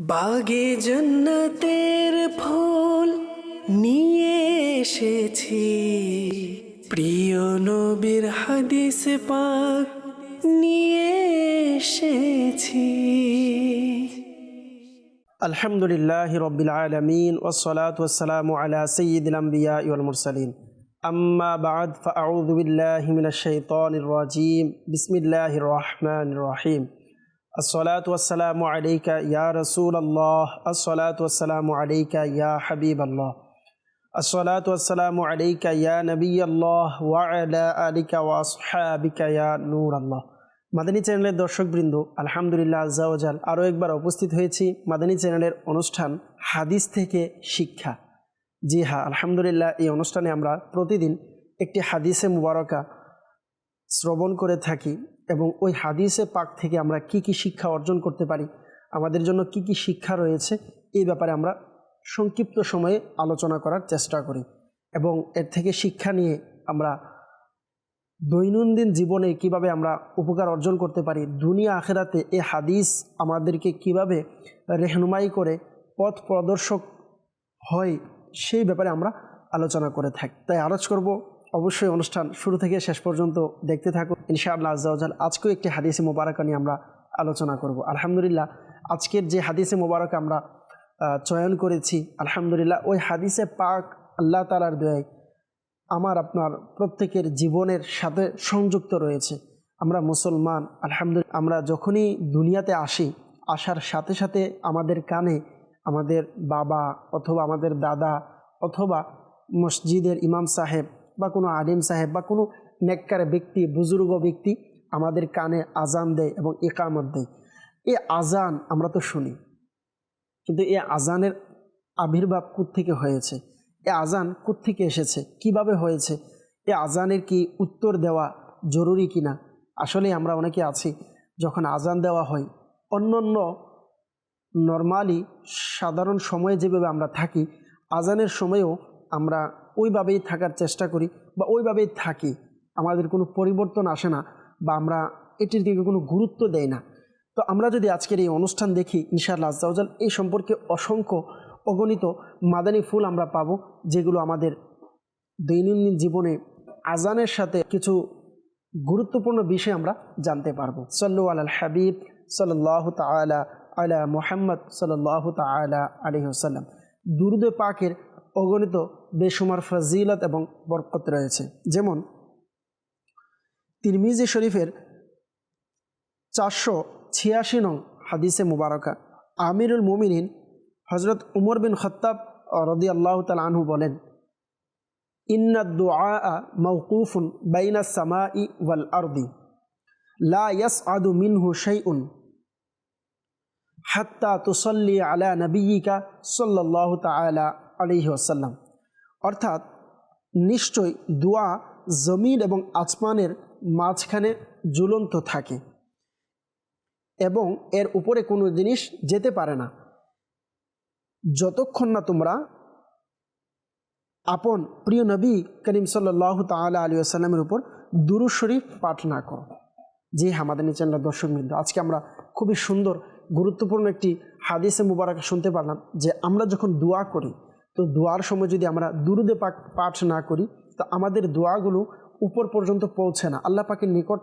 বাগে জন্নতের ফুল নিয়ে এসেছি। প্রিয় নবীর হাদিস পাক নিয়ে এসেছি। আলহামদুলিল্লাহ রবিল আলমিন ওসলাত ওসালাম আলা সঈদ আম্বিয়া ইউল মুরসালিন। আম্মা বাদ ফাউদুবিল্লাহ মিনাশ শাইতানির রাজিম। বিসমিল্লাহির রহমানির রহিম। الصلاة والسلام عليك يا رسول الله الصلاة والسلام عليك يا حبيب الله الصلاة والسلام عليك يا نبي الله وعلى آلك وأصحابك يا نور الله মাদানী চ্যানেলের দর্শকবৃন্দ আলহামদুলিল্লাহ আজাওজাল আরও একবার উপস্থিত হয়েছি মাদানী চ্যানেলের অনুষ্ঠান হাদিস থেকে শিক্ষা জি হ্যাঁ আলহামদুলিল্লাহ এই অনুষ্ঠানে আমরা প্রতিদিন একটি হাদিসে মুবারকা শ্রবণ করে থাকি এবং ওই হাদিসে পাক থেকে আমরা কি কি শিক্ষা অর্জন করতে পারি, আমাদের জন্য কি কি শিক্ষা রয়েছে, এই ব্যাপারে আমরা সংক্ষিপ্ত সময়ে আলোচনা করার চেষ্টা করি এবং এর থেকে শিক্ষা নিয়ে আমরা দৈনন্দিন জীবনে কীভাবে আমরা উপকার অর্জন করতে পারি, দুনিয়া আখেরাতে এ হাদিস আমাদেরকে কীভাবে রেহনুমাই করে পথ প্রদর্শক হয়, সেই ব্যাপারে আমরা আলোচনা করে থাকি। তাই আলোচ করব অবশ্যই অনুষ্ঠান শুরু থেকে শেষ পর্যন্ত দেখতে থাকুন। ইনশাআল্লাহ আজ্জাউজাল আজকেও একটি হাদিসে মোবারকা নিয়ে আমরা আলোচনা করব। আলহামদুলিল্লাহ, আজকের যে হাদিসে মোবারক আমরা চয়ন করেছি, আলহামদুলিল্লাহ ওই হাদিসে পাক আল্লাহ তালার দয়ায় আমার, আপনার প্রত্যেকের জীবনের সাথে সংযুক্ত রয়েছে। আমরা মুসলমান, আলহামদুলিল্লাহ, আমরা যখনই দুনিয়াতে আসি, আসার সাথে সাথে আমাদের কানে আমাদের বাবা অথবা আমাদের দাদা অথবা মসজিদের ইমাম সাহেব বা কোনো আলিম সাহেব বা কোনো নেককার ব্যক্তি, বুজুর্গ ব্যক্তি আমাদের কানে আজান দেয় এবং একামত দেয়। এই আজান আমরা তো শুনি, কিন্তু এই আজানের আবির্ভাব থেকে হয়েছে? এ আজান থেকে এসেছে? কীভাবে হয়েছে? এ আজানের কি উত্তর দেওয়া জরুরি কিনা? আসলে আমরা অনেকে আছি, যখন আজান দেওয়া হয় অন্য অন্য নর্মালি সাধারণ সময়ে যেভাবে আমরা থাকি আজানের সময়েও আমরা ওইভাবেই থাকার চেষ্টা করি বা ওইভাবেই থাকি। আমাদের কোনো পরিবর্তন আসে না বা আমরা এটির দিকে কোনো গুরুত্ব দেই না। তো আমরা যদি আজকের এই অনুষ্ঠান দেখি, ইনশাআল্লাহ আজ্জাউজাল এই সম্পর্কে অসংখ্য অগণিত মাদানী ফুল আমরা পাবো, যেগুলো আমাদের দৈনন্দিন জীবনে আজানের সাথে কিছু গুরুত্বপূর্ণ বিষয় আমরা জানতে পারব। সাল্লু আল হাবিব সাল্লাহ তালা আলা মোহাম্মদ সাল্লাহ তালা আলহিহসাল্লাম দুরুদ পাকের অগণিত বেসুমার ফজিলত এবং বরকত রয়েছে। যেমন তিরমিজি শরীফের চারশো ছিয়াশি নং হাদিসে মুবারকা। আমিরুল মুমিনিন হজরত উমর বিন খত্তাব রদি আল্লাহ তাল আনহু বলেন, ইন্না দুআ মৌকুফুন বাইনা সামা ই ওয়াল আরদি, লা ইয়াস আদু মিনহু শাইউন হাত্তা তুসল্লি আলা নবীকা সাল্লাহ তালা আলহি আসাল্লাম অর্থাৎ নিশ্চয় দোয়া জমিন এবং আসমানের মাঝখানে ঝুলন্ত থাকে এবং এর উপরে কোনো জিনিস যেতে পারে না। যতক্ষণ না তোমরা আপন প্রিয় নবী করিম সাল্লাহ তালা আলী আসাল্লামের উপর দুরু শরীফ পাঠ না করো। জি হামাদানি চ্যানেলের দর্শক বৃন্দ, আজকে আমরা খুবই সুন্দর, গুরুত্বপূর্ণ একটি হাদিসে মুবারক শুনতে পারলাম যে আমরা যখন দোয়া করি তো দোয়ার সময় যদি আমরা দুরুদে পাক পাঠ না করি, তো আমাদের দোয়াগুলো উপর পর্যন্ত পৌঁছে না। আল্লাহ পাকের নিকট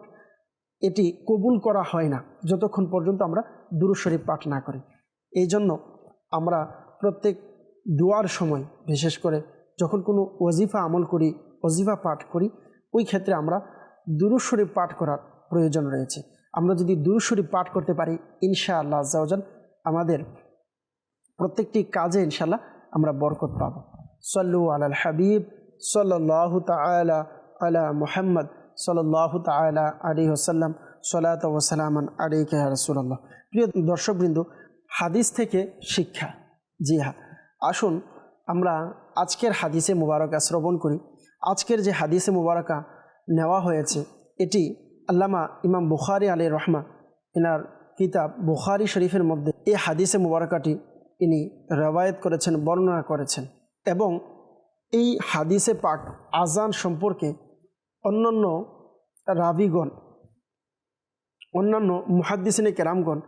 এটি কবুল করা হয় না, যতক্ষণ পর্যন্ত আমরা দুরু শরীফ পাঠ না করি। এই জন্য আমরা প্রত্যেক দোয়ার সময়, বিশেষ করে যখন কোনো ওজিফা আমল করি ওজিফা পাঠ করি, ওই ক্ষেত্রে আমরা দুরু শরীফ পাঠ করার প্রয়োজন রয়েছে। আমরা যদি দুরু শরীফ পাঠ করতে পারি ইনশা আল্লাহ আমাদের প্রত্যেকটি কাজে ইনশাল্লাহ আমরা বরকত পাব। সল্লু আলাল হাবিব সাল্লাহ তালা আলা মুহাম্মদ সাল্লাহ তালা আলী ওসাল্লাম সলাত ওসালামান আলী কে রসুল্লাহ প্রিয় দর্শকবৃন্দ, হাদিস থেকে শিক্ষা। জি হ্যাঁ আসুন আমরা আজকের হাদিসে মুবারকা শ্রবণ করি। আজকের যে হাদিসে মুবারকা নেওয়া হয়েছে, এটি আল্লামা ইমাম বুখারি আলী রহমা, এনার কিতাব বুখারি শরীফের মধ্যে এই হাদিসে মুবারকাটি ইনি রবায়ত করেছেন, বর্ণনা করেছেন এবং এই হাদিসে পাক আজান সম্পর্কে অন্যান্য রাবিগণ, অন্যান্য মুহাদ্দিসিনে কেরামগণ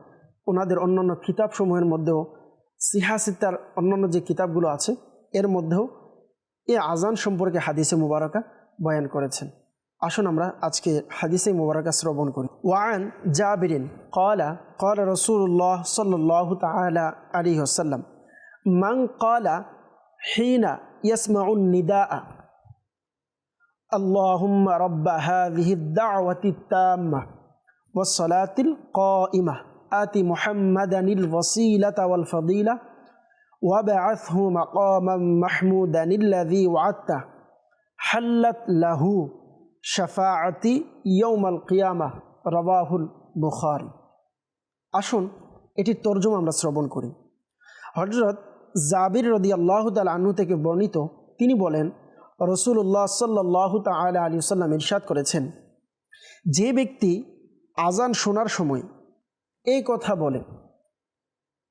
ওনাদের অন্যান্য কিতাবসমূহের মধ্যেও সিহাসিতার অন্যান্য যে কিতাবগুলো আছে, এর মধ্যেও এ আজান সম্পর্কে হাদিসে মুবারকা বয়ান করেছেন। আসুন আমরা আজকে হাদিসে মুবারকা শ্রবণ করি ওয়ান জাবিরিন কলা কল রসুল্লাহ সাল্লাহ তালা আলী ওসাল্লাম মান কলা হিনা ইয়াসমাউন নিদা اللهم رب هذه الدعوة التامة والصلاة القائمة آت محمدا الوسيلة والفضيلة وبعثه مقاما محمودا الذي وعدته حلت له শাফাআতি ইয়ৌমাল কিয়ামা রবাহুল বুখারি। আসুন এটি তর্জমা আমরা শ্রবণ করি। হজরত জাবির রদি আল্লাহ আনু থেকে বর্ণিত, তিনি বলেন রসুল্লাহ সাল্লাহ তালা আলী সাল্লাম ইরশাদ করেছেন, যে ব্যক্তি আজান শোনার সময় এই কথা বলে,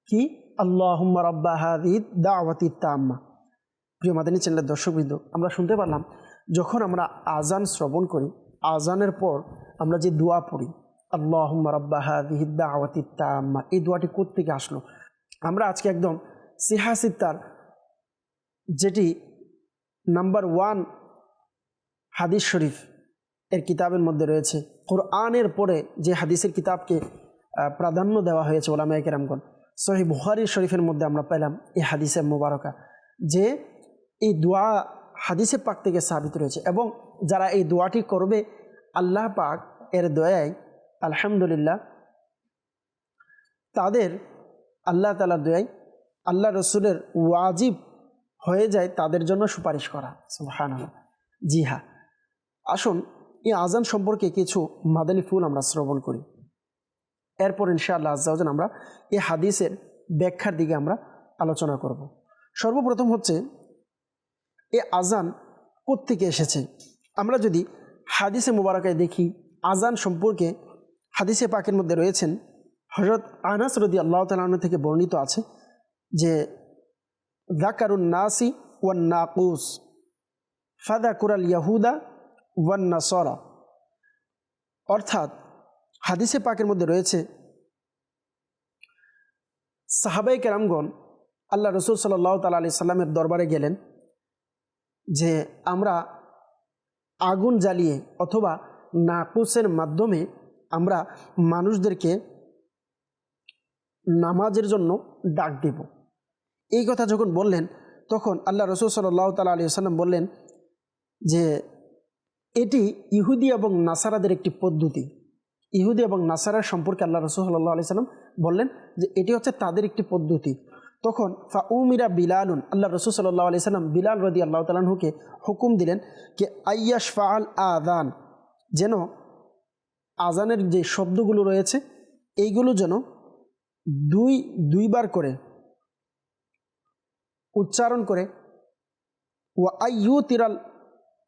কি? আল্লাহম্মা রব্বাহাদ দাওয়াতি তাম্মা প্রিয় মাদানী চ্যানেলের দর্শকবৃন্দ, আমরা শুনতে পারলাম যখন আমরা আজান শ্রবণ করি, আজানের পর আমরা যে দোয়া পড়ি আল্লাহ রব্বা হাদিদ দাওয়াতি তাম্মা এই দোয়াটি কোত্থেকে আসলো? আমরা আজকে একদম সিহাসিত্তার যেটি নাম্বার ওয়ান হাদিস শরীফ এর কিতাবের মধ্যে রয়েছে। কোরআনের পরে যে হাদিসের কিতাবকে প্রাধান্য দেওয়া হয়েছে ওলামায় কেরামগণ, সহি বুহারি শরীফের মধ্যে আমরা পেলাম এই হাদিসের মোবারকা, যে এই দোয়া হাদিসে পাক থেকে সাবিত রয়েছে এবং যারা এই দোয়াটি করবে, আল্লাহ পাক এর দয়ায়, আলহামদুলিল্লাহ, তাদের আল্লাহ তালার দয়ায়, আল্লাহ রসুলের ওয়াজিব হয়ে যায় তাদের জন্য সুপারিশ করা। সুহান জি হ্যাঁ। আসুন, এই আজান সম্পর্কে কিছু মাদানী ফুল আমরা শ্রবণ করি। এরপর ইনশাআল্লাহ আজান আমরা এই হাদিসের ব্যাখ্যার দিকে আমরা আলোচনা করব। সর্বপ্রথম হচ্ছে এ আজান কোত্থেকে এসেছে? আমরা যদি হাদিসে মুবারকায় দেখি, আজান সম্পর্কে হাদিসে পাকের মধ্যে রয়েছেন হজরত আনাস রদি আল্লাহ তালন থেকে বর্ণিত আছে যে জাকারুন নাসি ওয়ান নাকুস ফাদা কুরাল ইয়াহুদা ওয়ান নাসরা। অর্থাৎ হাদিসে পাকের মধ্যে রয়েছে সাহাবাই কেরামগণ আল্লাহ রসুল সাল্লাহ তালা আলি সাল্লামের দরবারে গেলেন যে আমরা আগুন জ্বালিয়ে অথবা নাকুসের মাধ্যমে আমরা মানুষদেরকে নামাজের জন্য ডাক দেব। এই কথা যখন বললেন, তখন আল্লাহ রসুল সাল্লাহ তালা আলী সাল্লাম বললেন যে, এটি ইহুদি এবং নাসারাদের একটি পদ্ধতি। ইহুদি এবং নাসারার সম্পর্কে আল্লাহ রসুল সাল্লাহ আলি সাল্লাম বললেন যে, এটি হচ্ছে তাদের একটি পদ্ধতি। তখন ফা উমিরা বিলালুন আল্লাহ রসুল সাল্লাহ আলি সাল্লাম বিলাল রদি আল্লাহ তালাহুকে হুকুম দিলেন যে আয়াস ফাল আদান যেন আজানের যে শব্দগুলো রয়েছে, এইগুলো যেন দুই, দুইবার করে উচ্চারণ করে ও আইয়ু তিরাল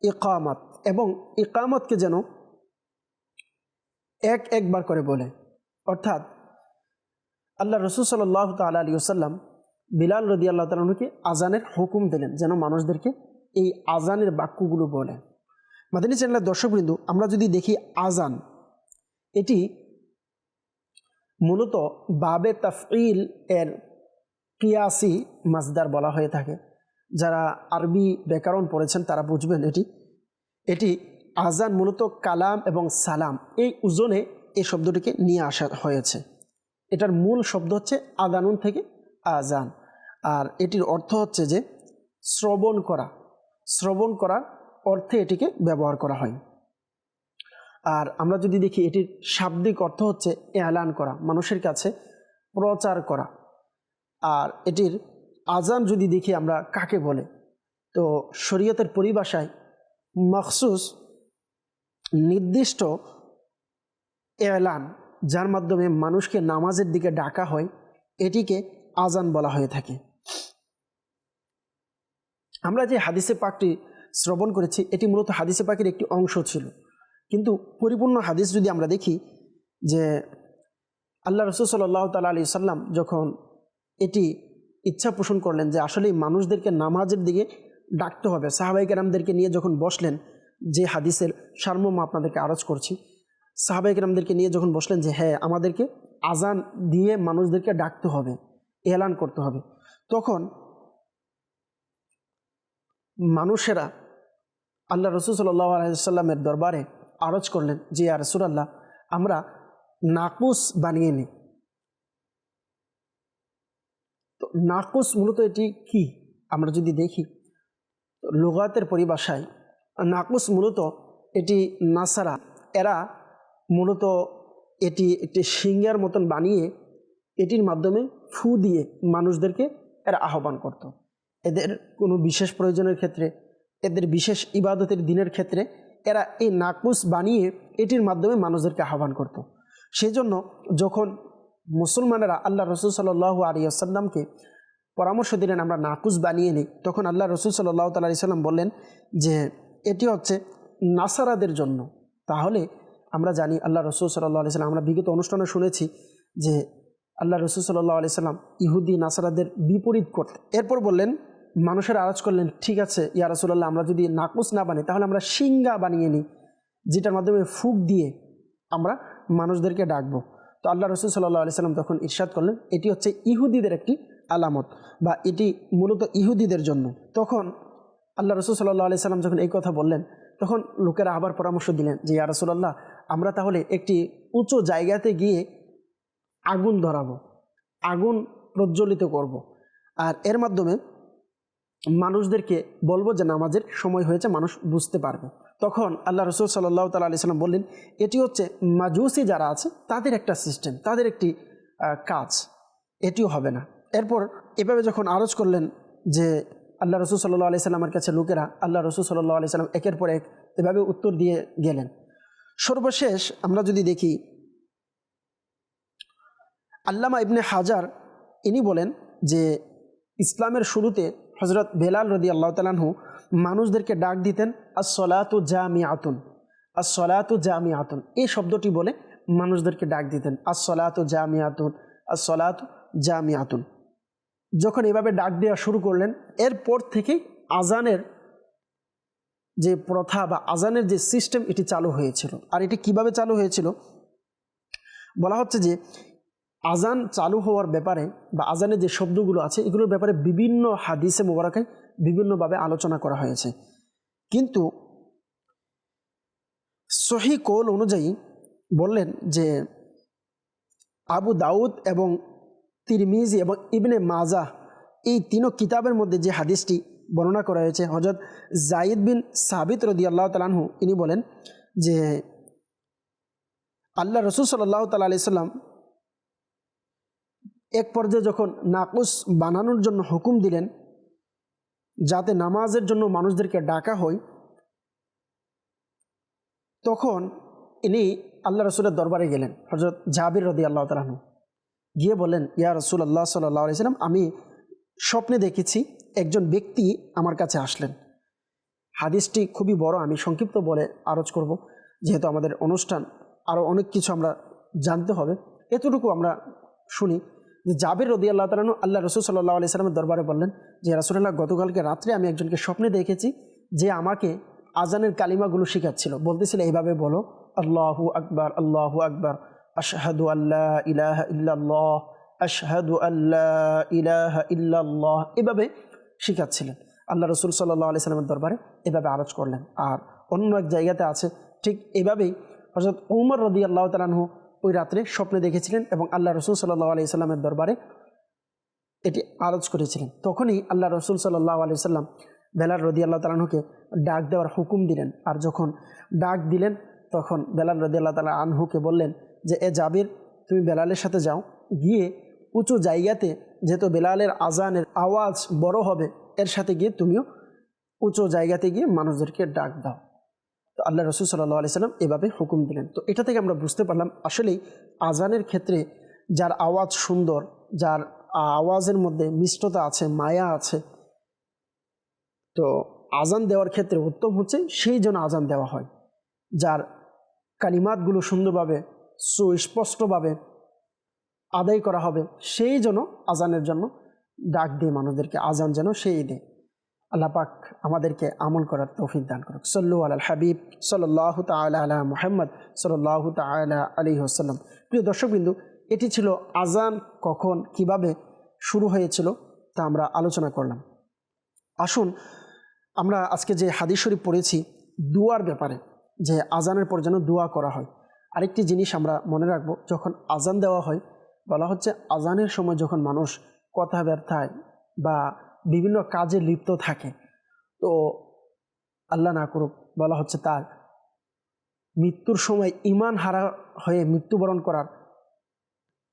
ইকামাত এবং ইকামতকে যেন এক, একবার করে বলে। অর্থাৎ আল্লাহ রসুল সাল্লাহ তাল আলী আসাল্লাম বিলাল রদি আল্লাহ তালকে আজানের হুকুম দিলেন যেন মানুষদেরকে এই আজানের বাক্যগুলো বলে। মাদানী চ্যানেলের দর্শকবৃন্দু, আমরা যদি দেখি আজান এটি মূলত বাবে তাফইল এর কিয়াসি মাজদার বলা হয়ে থাকে। যারা আরবি ব্যাকরণ পড়েছেন তারা বুঝবেন এটি। এটি আজান মূলত কালাম এবং সালাম, এই ওজনে এই শব্দটিকে নিয়ে আসা হয়েছে। এটার মূল শব্দ হচ্ছে আদানুন থেকে আজান আর এটির অর্থ হচ্ছে যে শ্রবণ করা। শ্রবণ করার অর্থে এটিকে ব্যবহার করা হয়। আর আমরা যদি দেখি এটির শাব্দিক অর্থ হচ্ছে এলান করা, মানুষের কাছে প্রচার করা। আর এটির আজান যদি দেখি আমরা কাকে বলে, তো শরীয়তের পরিভাষায় মখসুস, নির্দিষ্ট এলান, যার মাধ্যমে মানুষকে নামাজের দিকে ডাকা হয়, এটিকে আজান বলা হয়ে থাকে। আমরা যে হাদিসে পাকটি শ্রবণ করেছি, এটি মূলত হাদিসে পাকের একটি অংশ ছিল। কিন্তু পরিপূর্ণ হাদিস যদি আমরা দেখি যে আল্লাহ রসুল সাল্লাহ তালা আলি সাল্লাম যখন এটি ইচ্ছা পোষণ করলেন যে আসলেই মানুষদেরকে নামাজের দিকে ডাকতে হবে সাহাবাই কেরামদেরকে নিয়ে যখন বসলেন যে হাদিসের সারমর্ম আপনাদেরকে আরজ করছি সাহাবাই কেরামদেরকে নিয়ে যখন বসলেন যে হ্যাঁ আমাদেরকে আজান দিয়ে মানুষদেরকে ডাকতে হবে, এলান করতে হবে, তখন মানুষেরা আল্লাহ রসুল সাল্লাহ আলাইসাল্লামের দরবারে আরজ করলেন যে আর রসুলাল্লাহ, আমরা নাকুস বানিয়ে নিই তো নাকুস মূলত এটি কি আমরা যদি দেখি লোগাতের পরিভাষায় নাকুস মূলত এটি নাসারা, এরা মূলত এটি একটি সিঙ্গার মতন বানিয়ে এটির মাধ্যমে ফু দিয়ে মানুষদেরকে এরা আহ্বান করত। এদের কোনো বিশেষ প্রয়োজনের ক্ষেত্রে, এদের বিশেষ ইবাদতের দিনের ক্ষেত্রে এরা এই নাকুস বানিয়ে এটির মাধ্যমে মানুষদেরকে আহ্বান করত। সেই জন্য যখন মুসলমানেরা আল্লাহ রসুল সাল্লাহ আলী আসাল্লামকে পরামর্শ দিলেন আমরা নাকুস বানিয়ে নিই, তখন আল্লাহ রসুল সাল্লাহ তাল্লাহ সাল্লাম বললেন যে, এটি হচ্ছে নাসারাদের জন্য তাহলে আমরা জানি আল্লাহ রসুল সাল্লাহ আলি সাল্লাম আমরা বিগত অনুষ্ঠানে শুনেছি যে আল্লাহ রসুল সাল্লাহ আলি সাল্লাম ইহুদি, নাসারাদের বিপরীত করতে এরপর বললেন মানুষের আওয়াজ করলেন, ঠিক আছে, ইয়া রসুল্লাহ আমরা যদি নাকুস না বানি তাহলে আমরা সিঙ্গা বানিয়ে নিই, যেটার মাধ্যমে ফুক দিয়ে আমরা মানুষদেরকে ডাকবো তো আল্লাহ রসুল সাল্লাহ আলি সাল্লাম তখন ইরশাদ করলেন, এটি হচ্ছে ইহুদিদের একটি আলামত বা এটি মূলত ইহুদিদের জন্য তখন আল্লাহ রসুল সাল্লাহ আলি সাল্লাম যখন এই কথা বললেন, তখন লোকেরা আবার পরামর্শ দিলেন যে, ইয়া রসুল্লাহ আমরা তাহলে একটি উঁচু জায়গাতে গিয়ে আগুন ধরাবো, আগুন প্রজ্বলিত করব। আর এর মাধ্যমে মানুষদেরকে বলব যে নামাজের সময় হয়েছে, মানুষ বুঝতে পারবে। তখন আল্লাহ রসুল সাল্লাহ তাল আলি সাল্লাম বললেন, এটি হচ্ছে মাজুসি যারা আছে, তাদের একটা সিস্টেম তাদের একটি কাজ। এটিও হবে না। এরপর এভাবে যখন আরজ করলেন যে আল্লাহ রসুল সাল্লাহ আলি সাল্লামের কাছে লোকেরা আল্লাহ রসুল সাল্লাহ আলি সাল্লাম একের পর এক এভাবে উত্তর দিয়ে গেলেন। সর্বশেষ আমরা যদি দেখি, আল্লামা ইবনে হাজার, ইনি বলেন যে ইসলামের শুরুতে হজরত বেলাল রদি আল্লাহ তালাহু মানুষদেরকে ডাক দিতেন আসলাতু জামি আতুন আসলাতু জামি আতুন এই শব্দটি বলে মানুষদেরকে ডাক দিতেন আসলাতু জামি আতুন আসলাতু জামি আতুন যখন এভাবে ডাক দেওয়া শুরু করলেন, এরপর থেকে আজানের যে প্রথা বা আজানের যে সিস্টেম এটি চালু হয়েছিল। আর এটি কীভাবে চালু হয়েছিল? বলা হচ্ছে যে আজান চালু হওয়ার ব্যাপারে বা আজানের যে শব্দগুলো আছে, এগুলোর ব্যাপারে বিভিন্ন হাদিসে মোবারকে বিভিন্নভাবে আলোচনা করা হয়েছে। কিন্তু সহি কোল অনুযায়ী বললেন যে, আবু দাউদ এবং তিরমিজি এবং ইবনে মাজা এই তিনও কিতাবের মধ্যে যে হাদিসটি বর্ণনা করা হয়েছে হজরত জাইদ বিন সাবিত রদি আল্লাহ তালাহু ইনি বলেন যে, আল্লাহ রসুল সাল্লাহ তালা আলি সাল্লাম এক পর্যায়ে যখন নাকুস বানানোর জন্য হুকুম দিলেন, যাতে নামাজের জন্য মানুষদেরকে ডাকা হয়, তখন ইনি আল্লাহ রসুলের দরবারে গেলেন হজরত জাবির রদি আল্লাহ তালাহু গিয়ে বলেন ইয়া রসুল আল্লাহ সাল্লাহ আলাইসাল্লাম আমি স্বপ্নে দেখেছি একজন ব্যক্তি আমার কাছে আসলেন। হাদিসটি খুবই বড়, আমি সংক্ষিপ্ত বলে আরজ করব, যেহেতু আমাদের অনুষ্ঠান আরও অনেক কিছু আমরা জানতে হবে। এতটুকু আমরা শুনি। জাবির রদি আল্লাহ তালু আল্লাহ রসুল সাল্লাহ আলি সাল্লামের দরবারে বললেন যে রাসুল্লাহ গতকালকে রাত্রে আমি একজনকে স্বপ্নে দেখেছি যে আমাকে আজানের কালিমাগুলো শেখাচ্ছিল। বলতেছিল, এইভাবে বলো, আল্লাহু আকবার আল্লাহু আকবার, আশহাদু আল্লাহ ইলাহ ইল্লাল্লাহ, আশহাদু আল্লাহ ইলাহ ইল্লাল্লাহ এভাবে শিখাচ্ছিলেন। আল্লাহ রসুল সাল্লাহ আলি দরবারে এভাবে আরজ করলেন। আর অন্য এক জায়গাতে আছে, ঠিক এভাবেই হজরত উমর রদি আল্লাহ তালাহু ওই রাত্রে স্বপ্নে দেখেছিলেন এবং আল্লাহ রসুল সাল্লাহ আলি সাল্লামের দরবারে এটি আরজ করেছিলেন। তখনই আল্লাহ রসুল সাল্লাহ আলি সাল্লাম বেলাল রদি আল্লাহ তালাহুকে ডাক দেওয়ার হুকুম দিলেন। আর যখন ডাক দিলেন, তখন বেলাল রদি আল্লাহ তালা আনহুকে বললেন যে, এ জাবির, তুমি বেলালের সাথে যাও। গিয়ে উঁচু জায়গাতে যেহেতু বেলালের আজানের আওয়াজ বড় হবে, এর সাথে গিয়ে তুমিও উঁচু জায়গাতে গিয়ে মানুষদেরকে ডাক দাও। তো আল্লাহ রসুল সাল্লাহ আলি সাল্লাম এভাবে হুকুম দিলেন। তো এটা থেকে আমরা বুঝতে পারলাম, আসলেই আজানের ক্ষেত্রে যার আওয়াজ সুন্দর, যার আওয়াজের মধ্যে মিষ্টতা আছে, মায়া আছে, তো আজান দেওয়ার ক্ষেত্রে উত্তম হচ্ছে সেই জন্য আজান দেওয়া হয়। যার কালিমাতগুলো সুন্দরভাবে, সুস্পষ্টভাবে আদায় করা হবে, সেই জন্য আজানের জন্য ডাক দিয়ে মানুষদেরকে আজান যেন সেই দেয়। আল্লাহ পাক আমাদেরকে আমল করার তৌফিক দান করুক। সল্লু আল হাবিব সাল্লাহ তালা মোহাম্মদ সাল্লাহ তালা আলী হাসাল্লাম প্রিয় দর্শকবিন্দু, এটি ছিল আজান কখন, কীভাবে শুরু হয়েছিল তা আমরা আলোচনা করলাম। আসুন, আমরা আজকে যে হাদিস শরীফ পড়েছি, দুয়ার ব্যাপারে, যে আজানের পর যেন দোয়া করা হয়, আরেকটি জিনিস আমরা মনে রাখব, যখন আজান দেওয়া হয়, বলা হচ্ছে আজানের সময় যখন মানুষ কথা ব্যর্থায় বা বিভিন্ন কাজে লিপ্ত থাকে। তো আল্লাহ না করুক, বলা হচ্ছে তার মৃত্যুর সময় ইমান হারা হয়ে মৃত্যুবরণ করার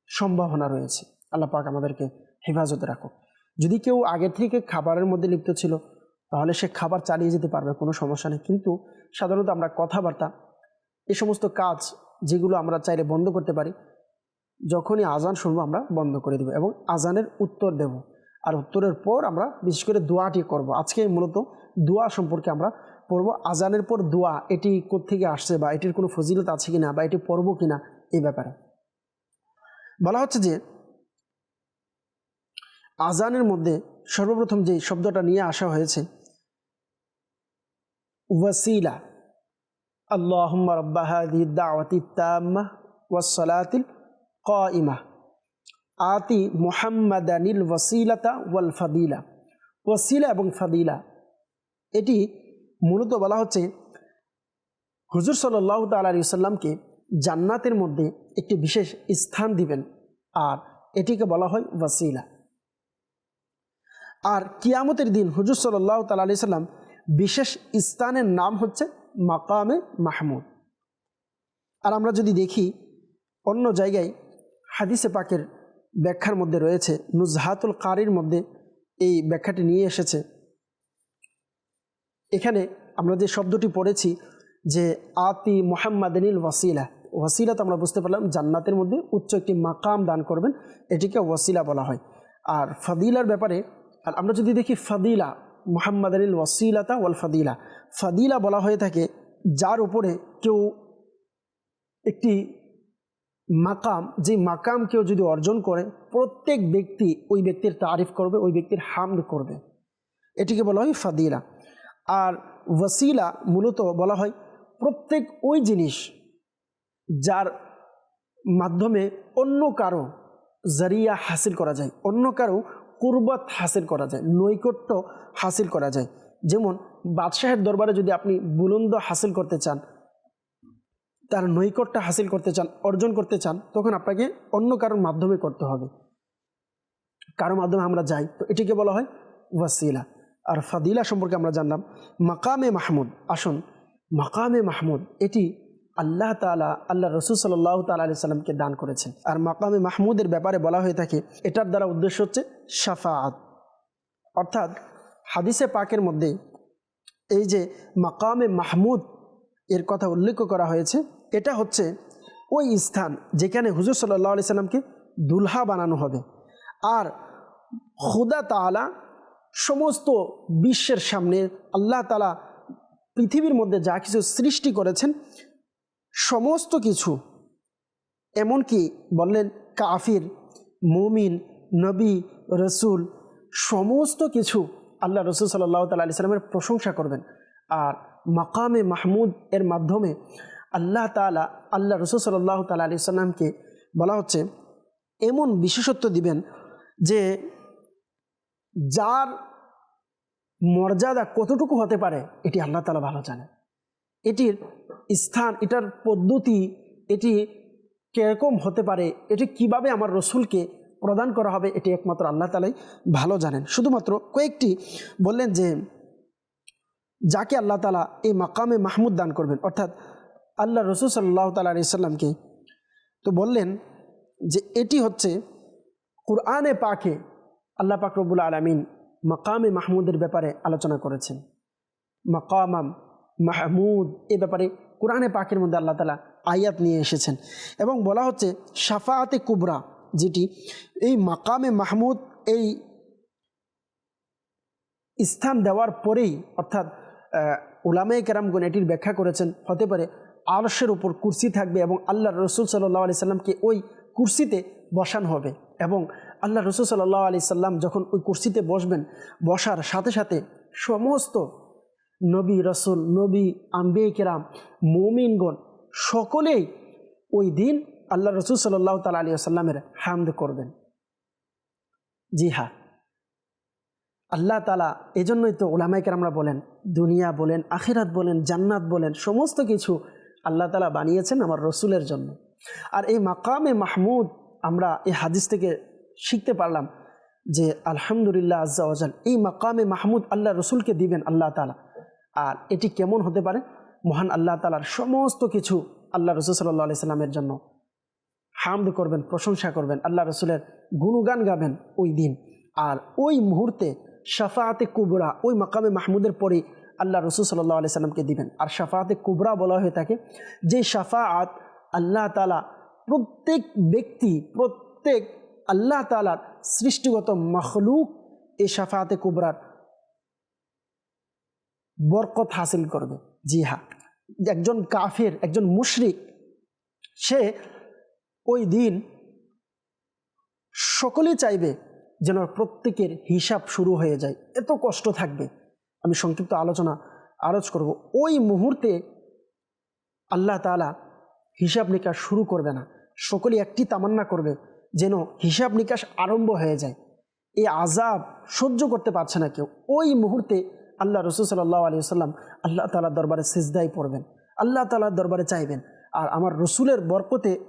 সম্ভাবনা রয়েছে। আল্লাহ পাক আমাদেরকে হেফাজতে রাখুক। যদি কেউ আগের থেকে খাবারের মধ্যে লিপ্ত ছিল, তাহলে সে খাবার চালিয়ে যেতে পারবে, কোনো সমস্যা নেই। কিন্তু সাধারণত আমরা কথাবার্তা, এ সমস্ত কাজ যেগুলো আমরা চাইলে বন্ধ করতে পারি, যখনই আজান শুনব আমরা বন্ধ করে দেব এবং আজানের উত্তর দেব। আর উত্তরের পর আমরা বিশেষ করে দোয়াটি করব। আজকে মূলত দোয়া সম্পর্কে আমরা পড়ব। আজানের পর দোয়া, এটি কোত্থেকে আসছে বা এটির কোনো ফজিলত আছে কিনা বা এটি পড়ব কিনা এই ব্যাপারে। বলা হচ্ছে যে, আজানের মধ্যে সর্বপ্রথম যে শব্দটা নিয়ে আসা হয়েছে, ওয়াসিলা আল্লাহ রাব্বা হাদিহি দাওয়াতি তাম্মা ওয়াস সালাতিল কাইমা। আতি মুহাম্মাদানিল ওয়াসিলাতা ওয়াল ফাদিলা। ওয়াসিলা এবং ফাদিলা, এটি মূলত বলা হচ্ছে হুজুর সাল্লাহ তালা সাল্লামকে জান্নাতের মধ্যে একটি বিশেষ স্থান দিবেন, আর এটিকে বলা হয় ওয়াসিলা। আর কিয়ামতের দিন হুজুর সাল্লাহ তালা সাল্লাম বিশেষ স্থানের নাম হচ্ছে মাকামে মাহমুদ। আর আমরা যদি দেখি অন্য জায়গায় হাদিসে পাকের ব্যাখ্যার মধ্যে রয়েছে, নুজহাতুল কারির মধ্যে এই ব্যাখ্যাটি নিয়ে এসেছে। এখানে আমরা যে শব্দটি পড়েছি যে আতি মোহাম্মদিনিল ওয়াসিলা ওয়াসিলা তো আমরা বুঝতে পারলাম, জান্নাতের মধ্যে উচ্চ একটি মাকাম দান করবেন, এটিকে ওয়াসিলা বলা হয়। আর ফাদিলার ব্যাপারে, আর আমরা যদি দেখি ফাদিলা, মোহাম্মদিনিল ওয়াসিলাতা ওয়াল ফাদিলা ফাদিলা বলা হয়ে থাকে যার উপরে কেউ একটি মাকাম, যে মাকাম কেউ যদি অর্জন করে, প্রত্যেক ব্যক্তি ওই ব্যক্তির তারিফ করবে, ওই ব্যক্তির হামদ করবে। এটিকে বলা হয় ফাদিলা। আর ওয়াসিলা মূলত বলা হয় প্রত্যেক ওই জিনিস যার মাধ্যমে অন্য কারও জারিয়া হাসিল করা যায়, অন্য কারও কুরবাত হাসিল করা যায়, নৈকট্য হাসিল করা যায়। যেমন বাদশাহের দরবারে যদি আপনি বুলন্দ হাসিল করতে চান তার নৈকট্য হাসিল করতে চান, অর্জন করতে চান, তখন আপনাকে অন্য কারোর মাধ্যমে করতে হবে। কারও মাধ্যমে আমরা যাই, তো এটিকে বলা হয় ওয়াসিলা। আর ফাদিলা সম্পর্কে আমরা জানলাম, মাকামে মাহমুদ, আসুন, মাকামে মাহমুদ, এটি আল্লাহ তালা আল্লাহ রসুল সাল্লাহ তালা আলি সাল্লামকে দান করেছেন। আর মাকামে মাহমুদের ব্যাপারে বলা হয়ে থাকে, এটার দ্বারা উদ্দেশ্য হচ্ছে সাফাআত অর্থাৎ হাদিসে পাকের মধ্যে এই যে মাকামে মাহমুদ, এর কথা উল্লেখ করা হয়েছে এটা হচ্ছে ওই স্থান যেখানে হুজুর সাল্লাহ আলি সাল্লামকে দুলহা বানানো হবে। আর খুদা তালা সমস্ত বিশ্বের সামনে আল্লাহ তালা পৃথিবীর মধ্যে যা কিছু সৃষ্টি করেছেন, সমস্ত কিছু, এমনকি বললেন কাফির, মুমিন, নবী, রসুল, সমস্ত কিছু আল্লাহ রসুল সাল্লাহ তালা আলি সাল্লামের প্রশংসা করবেন। আর মাকামে মাহমুদ এর মাধ্যমে আল্লাহ তালা আল্লাহ রসুল সাল্লাহ তালা আলি সাল্লামকে বলা হচ্ছে, এমন বিশেষত্ব দিবেন যে যার মর্যাদা কতটুকু হতে পারে, এটি আল্লাহ তালা ভালো জানেন এটির স্থান, এটার পদ্ধতি, এটি কীরকম হতে পারে, এটি কীভাবে আমার রসুলকে প্রদান করা হবে, এটি একমাত্র আল্লাহ তালাই ভালো জানেন। শুধুমাত্র কয়েকটি বললেন যে, যাকে আল্লাহ তালা এই মাকামে মাহমুদ দান করবেন, অর্থাৎ আল্লাহ রসুল সাল্লাহ তালা আলিয়াল্লামকে তো বললেন যে এটি হচ্ছে কুরআনে পাকে আল্লাহ পাক রব্বুল আলমিন মাকামে মাহমুদের ব্যাপারে আলোচনা করেছেন। মাকামাম মাহমুদ এ ব্যাপারে কোরআনে পাকের মধ্যে আল্লাহ তালা আয়াত নিয়ে এসেছেন এবং বলা হচ্ছে সাফাতে কুবরা যেটি এই মাকামে মাহমুদ এই স্থান দেওয়ার পরেই অর্থাৎ ওলামাই কেরামগুন এটির ব্যাখ্যা করেছেন। হতে পারে আরশের উপর কুর্সি থাকবে এবং আল্লাহ রসুল সাল্লাহ আলি সাল্লামকে ওই কুর্সিতে বসানো হবে এবং আল্লাহ রসুল সাল্লাহ আলি সাল্লাম যখন ওই কুর্সিতে বসবেন, বসার সাথে সাথে সমস্ত নবী রসুল, নবী আম্বে কেরাম, মমিনগণ সকলেই ওই দিন আল্লাহ রসুল সাল্লাহ তালা আলী আসাল্লামের হামদ করবেন। জি হ্যাঁ। আল্লাহ তালা এজন্যই তো ওলামাইকার আমরা বলেন, দুনিয়া বলেন, আখিরাত বলেন, জান্নাত বলেন, সমস্ত কিছু আল্লাহ তালা বানিয়েছেন আমার রসুলের জন্য। আর এই মাকামে মাহমুদ আমরা এই হাদিস থেকে শিখতে পারলাম যে আলহামদুলিল্লাহ আজ্জা ওজাল এই মাকামে মাহমুদ আল্লাহ রসুলকে দিবেন আল্লাহ তালা আর এটি কেমন হতে পারে? মহান আল্লাহ তালার সমস্ত কিছু আল্লাহ রসুল সাল্লাহ আলি সাল্লামের জন্য হামদ করবেন, প্রশংসা করবেন, আল্লাহ রসুলের গুণগান গাবেন ওই দিন। আর ওই মুহূর্তে শাফাতে কুবরা, ওই মাকামে মাহমুদের পরে আল্লাহ রসুল সাল্লাহ আলি সাল্লামকে দিবেন। আর শাফাতে কুবরা বলা হয়ে থাকে, যে শাফাআত আল্লাহ তালা প্রত্যেক ব্যক্তি, প্রত্যেক আল্লাহ তালার সৃষ্টিগত মখলুক এই শাফাতে কুবরার বরকত হাসিল করবে। জি হা একজন কাফের, একজন মুশরিক, সে ওই দিন সকলেই চাইবে যেন প্রত্যেকের হিসাব শুরু হয়ে যায়। এত কষ্ট থাকবে। আমি সংক্ষিপ্ত আলোচনা আলোচ করব। ওই মুহূর্তে আল্লাহ তালা হিসাব নিকাশ শুরু করবে না। সকলেই একটি তামান্না করবে যেন হিসাব নিকাশ আরম্ভ হয়ে যায়। এই আজাব সহ্য করতে পারছে না কেউ। ওই মুহূর্তে আল্লাহ রসুল সাল্লাহ আলী সাল্লাম আল্লাহ তালার দরবারে সিজদাই পড়বেন। আল্লাহ তালার দরবারে চাইবেন। আর আমার রসুলের বরকতে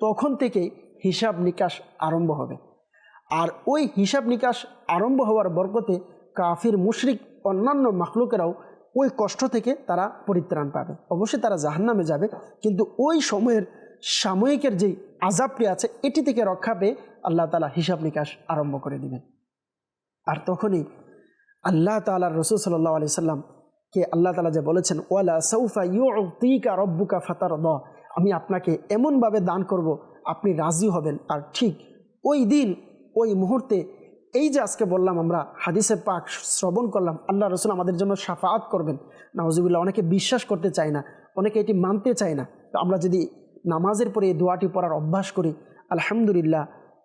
তখন থেকেই হিসাব নিকাশ আরম্ভ হবে। আর ওই হিসাব নিকাশ আরম্ভ হওয়ার বরকতে কাফির, মুশরিক অন্যান্য মাখলুকেরাও ওই কষ্ট থেকে তারা পরিত্রাণ পাবে। অবশ্যই তারা জাহান্নামে যাবে, কিন্তু ওই সময়ের সাময়িকের যেই আজাবটি আছে, এটি থেকে রক্ষা পেয়ে আল্লাহ তালা হিসাব নিকাশ আরম্ভ করে দিবেন। আর তখনই আল্লাহ তালার রসুল সাল্লাহ আলি সাল্লাম কে আল্লাহ তালা যে বলেছেন, ওয়ালা সৌফা ইউকা রব্বুকা ফাতার দ আমি আপনাকে এমনভাবে দান করব, আপনি রাজি হবেন। আর ঠিক ওই দিন, ওই মুহূর্তে এই যে আজকে বললাম আমরা হাদিসে পাক শ্রবণ করলাম, আল্লাহ রসুল আমাদের জন্য সাফাত করবেন। নওয়াজিবুল্লাহ অনেকে বিশ্বাস করতে চায় না, অনেকে এটি মানতে চায় না। তো আমরা যদি নামাজের পরে এই দোয়াটি পড়ার অভ্যাস করি, আলহামদুলিল্লাহ,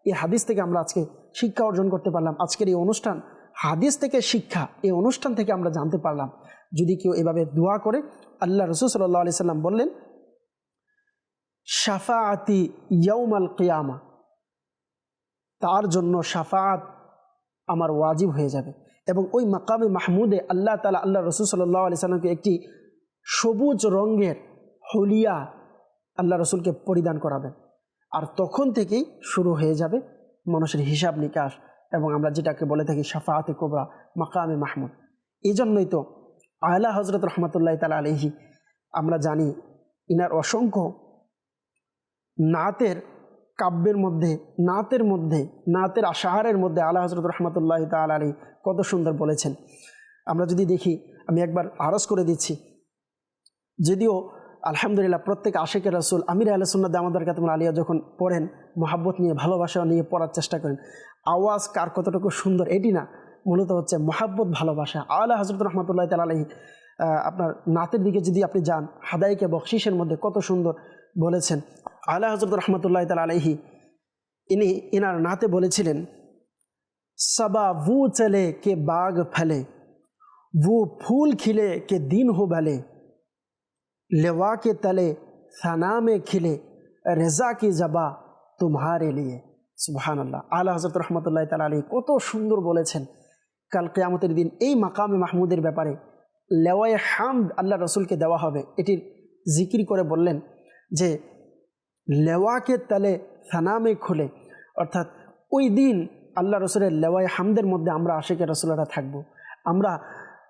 এই হাদিস থেকে আমরা আজকে শিক্ষা অর্জন করতে পারলাম। আজকের এই অনুষ্ঠান হাদিস থেকে শিক্ষা, এই অনুষ্ঠান থেকে আমরা জানতে পারলাম। যদি কেউ এভাবে দোয়া করে, আল্লাহ রসুল সাল্লাহ আলি সাল্লাম বললেন সাফাআতি কিয়ামা তার জন্য সাফাত আমার ওয়াজিব হয়ে যাবে। এবং ওই মাকামে মাহমুদে আল্লাহ তালা আল্লাহ রসুল সাল্লাহ আলি সাল্লামকে একটি সবুজ রঙের হলিয়া আল্লাহ রসুলকে পরিধান করাবেন। আর তখন থেকেই শুরু হয়ে যাবে মানুষের হিসাব নিকাশ এবং আমরা যেটাকে বলে থাকি সাফাতে কোবরা, মাকামে মাহমুদ। এই জন্যই তো আয়লা হজরত রহমতুল্লাহ তালা আলহি আমরা জানি, ইনার অসংখ্য নাতের কাব্যের মধ্যে, নাতের মধ্যে, নাতের আশাহারের মধ্যে আল্লাহ হজরত রহমতুল্লাহ তাল আলী কত সুন্দর বলেছেন। আমরা যদি দেখি, আমি একবার আরজ করে দিচ্ছি। যদিও আলহামদুলিল্লাহ প্রত্যেক আশেকের রসুল, আমির আলসুল্লাহ দামাদার কাতমুল আলিয়া যখন পড়েন, মহাব্বত নিয়ে ভালোবাসা নিয়ে পড়ার চেষ্টা করেন, আওয়াজ কার কতটুকু সুন্দর এটি না, মূলত হচ্ছে মহাব্বত, ভালোবাসা। আল্লাহ হজরত রহমতুল্লাহ তাল আলহী আপনার নাতের দিকে যদি আপনি যান হাদাইকে বকশিসের মধ্যে কত সুন্দর বলেছেন। আলা হজরত রহমতুল্লাহ তাল আলহি ইনি ইনার নাতে বলেছিলেন, সবা ভু চলে কে বাঘ ফেলে, ভু ফুল খিলে কে দিন হো ভালে লেওয়া কে তলে সানা মে খিলে, রেজা কি জবা তোমারে লিয়ে। সুবহান আল্লাহ হজরত রহমতুল্লাহ তাল আলী কত সুন্দর বলেছেন, কাল কেয়ামতের দিন এই মাকামে মাহমুদের ব্যাপারে লেওয়ায় হাম আল্লাহ রসুলকে দেওয়া হবে। এটির জিকির করে বললেন যে লেওয়াকে তালে সানামে খুলে। অর্থাৎ ওই দিন আল্লাহ রসুলের লেওয়ায় হামদের মধ্যে আমরা আশেকের রসুলরা থাকব। আমরা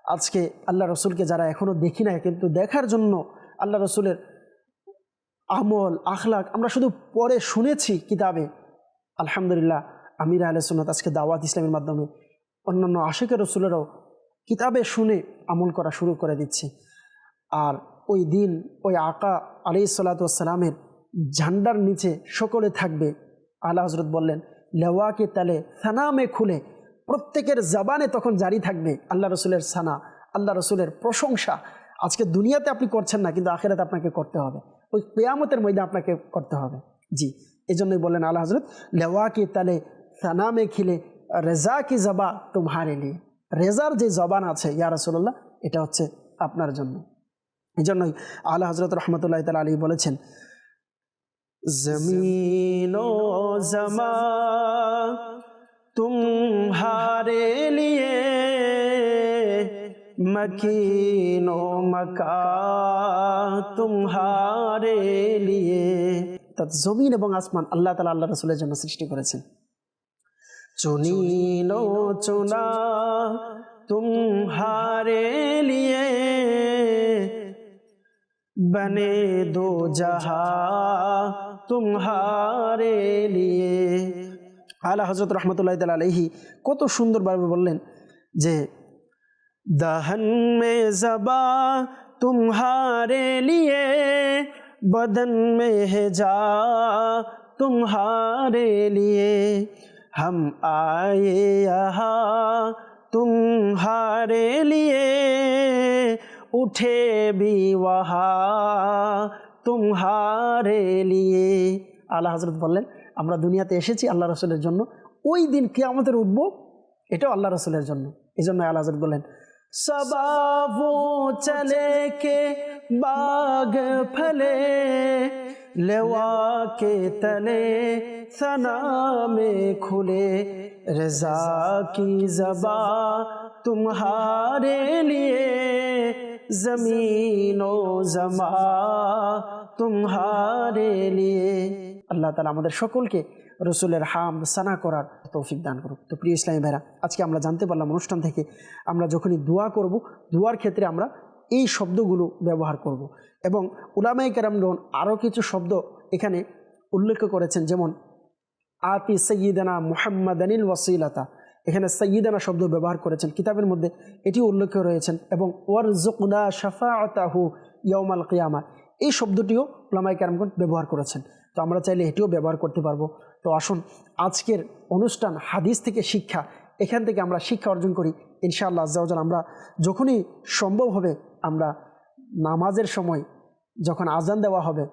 আজকে আল্লাহ রসুলকে যারা এখনও দেখি না কিন্তু দেখার জন্য আল্লাহ রসুলের আমল, আখলাক আমরা শুধু পরে শুনেছি কিতাবে। আলহামদুলিল্লাহ, আমির আলহ সুন্নত আজকে দাওয়াত ইসলামের মাধ্যমে অন্যান্য আশেকের রসুলেরও কিতাবে শুনে আমল করা শুরু করে দিচ্ছে। আর ওই দিন ওই আকা আলি সাল্লাতামের ঝান্ডার নিচে সকলে থাকবে। আল্লাহ হজরত বললেন, লেওয়াকে তালে সানামে খুলে, প্রত্যেকের জবানে তখন জারি থাকবে আল্লাহ রসুলের সানা, আল্লাহ রসুলের প্রশংসা। আজকে দুনিয়াতে আপনি করছেন না, কিন্তু আখেরাতে আপনাকে করতে হবে। ওই পেয়ামতের মধ্যে আপনাকে করতে হবে। জি এই জন্যই বললেন আল্লাহ হজরত লেওয়াকে তালে সানামে খিলে রেজা কি জবা তোমারে নিয়ে রেজার যে জবান আছে, ইয়া রসুল্লাহ এটা হচ্ছে আপনার জন্য। এই জন্যই আল্লাহ হজরত রহমতুল্লাহ তাল আলী বলেছেন জমিন জমা तुम्हारे लिए मकीनो मका तुम्हारे लिए অর্থাৎ জমিন এবং আসমান আল্লাহ তালা আল্লাহ রসুলের জন্য সৃষ্টি করেছেন চুনিনো চুনা तुम्हारे लिए बने दो जहा তুমহারে নিয়ে। আলা হজরত রহমতুল্লাহ তাল আলহি কত সুন্দরভাবে বললেন যে, দহন মে জবা তুমহারে লিয়ে বদন মে হেজা তুমহারে লিয়ে হম আয়ে আহা তুমহারে লিয়ে উঠে বিহা তুমহারে লিয়ে আল্লাহ হজরত বললেন, আমরা দুনিয়াতে এসেছি আল্লাহ রসুলের জন্য। ওই দিন কে আমাদের উঠব, এটাও আল্লাহ রসুলের জন্য। এই জন্য আল্লাহ হজরত বললেন, সবাবো চলে কে বাগ ফলে লেওয়াকে তলে সনামে খুলে। রেজা কি জবা তুমহারে লিয়ে জমিন ও জমা তুমহারে আল্লাহ তালা আমাদের সকলকে রসুলের হাম, সানা করার তৌফিক দান করুক। তো প্রিয় ইসলামী ভাইরা, আজকে আমরা জানতে পারলাম অনুষ্ঠান থেকে আমরা যখনই দোয়া করব, দোয়ার ক্ষেত্রে আমরা এই শব্দগুলো ব্যবহার করব। এবং উলামাই কেরামগণ আরও কিছু শব্দ এখানে উল্লেখ করেছেন, যেমন, আতি সঈদানা মুহাম্মাদানিল ওয়াসিলাতা। এখানে সঈদানা শব্দ ব্যবহার করেছেন। কিতাবের মধ্যে এটি উল্লেখ রয়েছেন। এবং ওয়ার জকুনা শাফাআতাহু ইয়মাল কিয়ামা এই শব্দটিও উলামাই কেরামগণ ব্যবহার করেছেন। তো আমরা চাইলে এটিও ব্যবহার করতে পারব। তো আসুন, আজকের অনুষ্ঠান হাদিস থেকে শিক্ষা। এখান থেকে আমরা শিক্ষা অর্জন করি। ইনশাআল্লাহ আজ্জাউজাল আমরা যখনই সম্ভব হবে, আমরা নামাজের সময় যখন আজান দেওয়া হবে,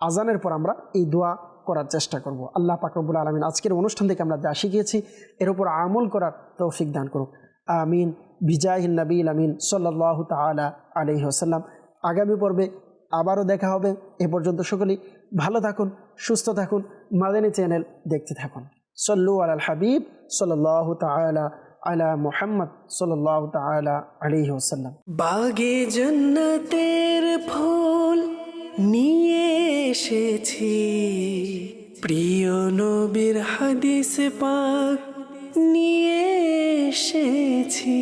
আজানের পর আমরা এই দোয়া করার চেষ্টা করব। আল্লাহ পাকরবুল আলমিন আজকের অনুষ্ঠান থেকে আমরা যা শিখিয়েছি, এর উপর আমল করার তৌফিক দান করুক। আমিন। বিজাহিন নবীল আমিন। সাল্লাহ তালা আলহি আসাল্লাম আগামী পর্বে আবারও দেখা হবে। এ পর্যন্ত সকলেই ভালো থাকুন, সুস্থ থাকুন, মাদানী চ্যানেল দেখতে থাকুন। সল্লু আল হাবিব সাল্লাহ তালা আলা মুহাম্মদ সাল্লাহ তালা আলহি আসাল্লাম বাগে জন্নতের ফুল নিয়ে এসেছি। প্রিয় নবীর হাদিস পাক নিয়ে এসেছি।